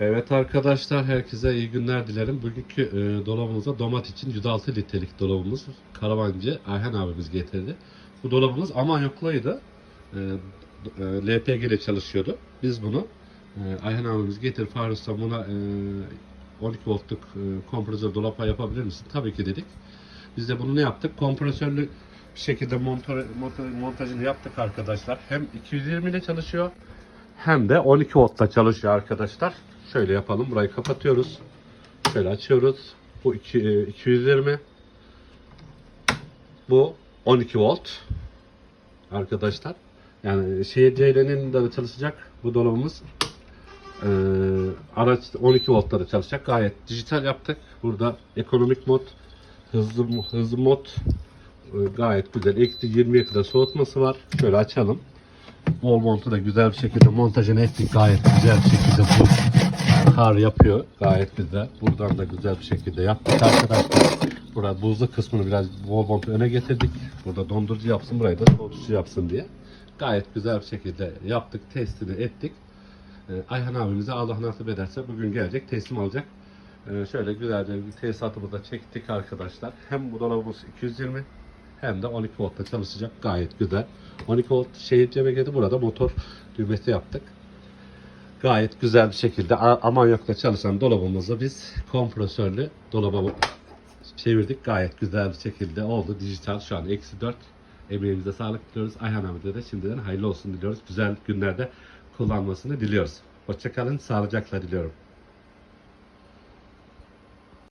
Evet arkadaşlar herkese iyi günler dilerim. Bugünkü e, dolabımıza domat için 106 litrelik dolabımız karavancı Ayhan abimiz getirdi. Bu dolabımız Amanyoklu'ydu. E, e, LPG ile çalışıyordu. Biz bunu e, Ayhan abimiz getir Farus'tan buna e, 12 voltluk e, kompresör dolapa yapabilir misin? Tabii ki dedik. Biz de bunu ne yaptık? Kompresörlü bir şekilde montaj, montajını yaptık arkadaşlar. Hem 220 ile çalışıyor hem de 12 voltla çalışıyor arkadaşlar. Şöyle yapalım. Burayı kapatıyoruz. Şöyle açıyoruz. Bu iki- e, 220. Bu 12 volt. Arkadaşlar. Yani şey CC'nin de çalışacak bu dolabımız. Ee, araç 12 voltları çalışacak. Gayet dijital yaptık. Burada ekonomik mod, hızlı hızlı mod e, gayet güzel. Eksi 20'ye kadar soğutması var. Şöyle açalım. Wall montu da güzel bir şekilde montajını ettik. Gayet güzel bir şekilde bu kar yapıyor. Gayet güzel. Buradan da güzel bir şekilde yaptık arkadaşlar. Burada buzlu kısmını biraz wall montu öne getirdik. Burada dondurucu yapsın, burayı da soğutucu yapsın diye. Gayet güzel bir şekilde yaptık, testini ettik. Ee, Ayhan abimize Allah nasip ederse bugün gelecek, teslim alacak. Ee, şöyle güzelce bir tesisatımızı da çektik arkadaşlar. Hem bu dolabımız 220 hem de 12 voltta çalışacak. Gayet güzel. 12 volt şehir cebeketi burada motor düğmesi yaptık. Gayet güzel bir şekilde amanyakla çalışan dolabımızı biz kompresörlü dolaba çevirdik. Gayet güzel bir şekilde oldu. Dijital şu an eksi 4. Emeğimize sağlık diliyoruz. Ayhan Ahmet'e de şimdiden hayırlı olsun diliyoruz. Güzel günlerde kullanmasını diliyoruz. Hoşçakalın. Sağlıcakla diliyorum.